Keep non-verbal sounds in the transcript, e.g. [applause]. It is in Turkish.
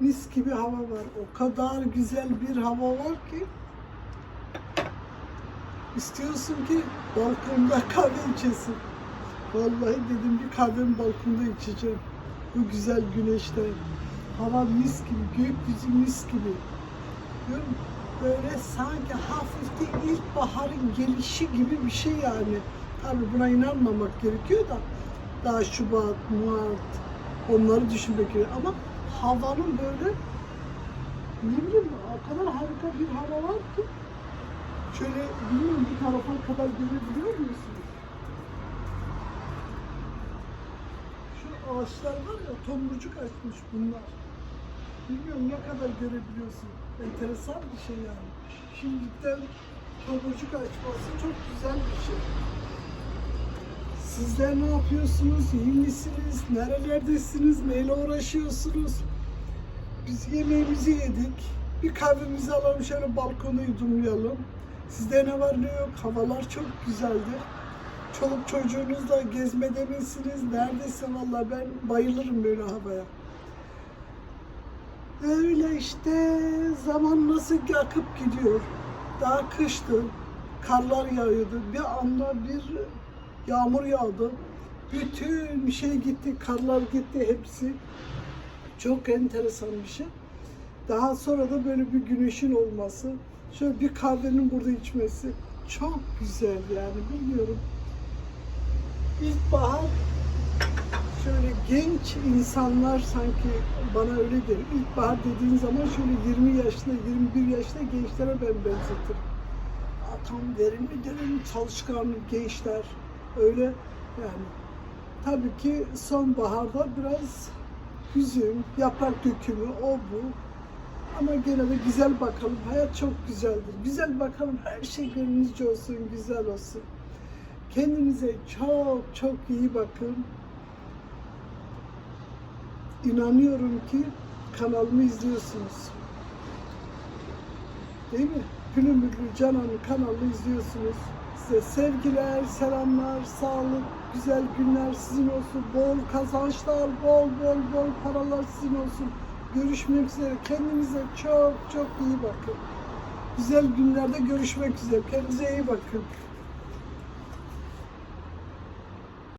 Mis gibi hava var. O kadar güzel bir hava var ki. İstiyorsun ki balkonda [laughs] kahve içesin. Vallahi dedim bir kahvemi balkonda içeceğim. Bu güzel güneşte. Hava mis gibi, gökyüzü mis gibi. Diyorum, Böyle sanki hafif ilkbaharın gelişi gibi bir şey yani. Tabii buna inanmamak gerekiyor da daha Şubat, Mart onları düşünmek gerekiyor. Ama havanın böyle ne bileyim o kadar harika bir hava var ki şöyle bilmiyorum bir tarafa kadar görebiliyor musunuz? Şu ağaçlar var ya tomurcuk açmış bunlar. Bilmiyorum ne kadar görebiliyorsun. Enteresan bir şey yani. Şimdiden tomurcuk açması çok güzel bir şey. Sizler ne yapıyorsunuz? İyi misiniz? Nerelerdesiniz? Neyle uğraşıyorsunuz? Biz yemeğimizi yedik. Bir kahvemizi alalım şöyle balkonu yudumlayalım. Sizde ne var ne yok? Havalar çok güzeldi. Çoluk çocuğunuzla gezmede misiniz? Neredeyse vallahi ben bayılırım böyle havaya. Öyle işte zaman nasıl akıp gidiyor. Daha kıştı. Karlar yağıyordu. Bir anda bir yağmur yağdı. Bütün şey gitti, karlar gitti hepsi. Çok enteresan bir şey. Daha sonra da böyle bir güneşin olması, şöyle bir kahvenin burada içmesi çok güzel yani bilmiyorum. İlkbahar şöyle genç insanlar sanki bana öyle gelir. İlkbahar dediğin zaman şöyle 20 yaşlı, 21 yaşlı gençlere ben benzetirim. Tam verimli derim, çalışkan gençler öyle yani. Tabii ki sonbaharda biraz hüzün, yaprak dökümü, o bu. Ama gene de güzel bakalım. Hayat çok güzeldir. Güzel bakalım. Her şey gönlünüzce olsun, güzel olsun. Kendinize çok çok iyi bakın. İnanıyorum ki kanalımı izliyorsunuz. Değil mi? Gülüm Gül Canan'ın kanalını izliyorsunuz. Size sevgiler, selamlar, sağlık, güzel günler sizin olsun. Bol kazançlar, bol bol bol paralar sizin olsun. Görüşmek üzere. Kendinize çok çok iyi bakın. Güzel günlerde görüşmek üzere. Kendinize iyi bakın.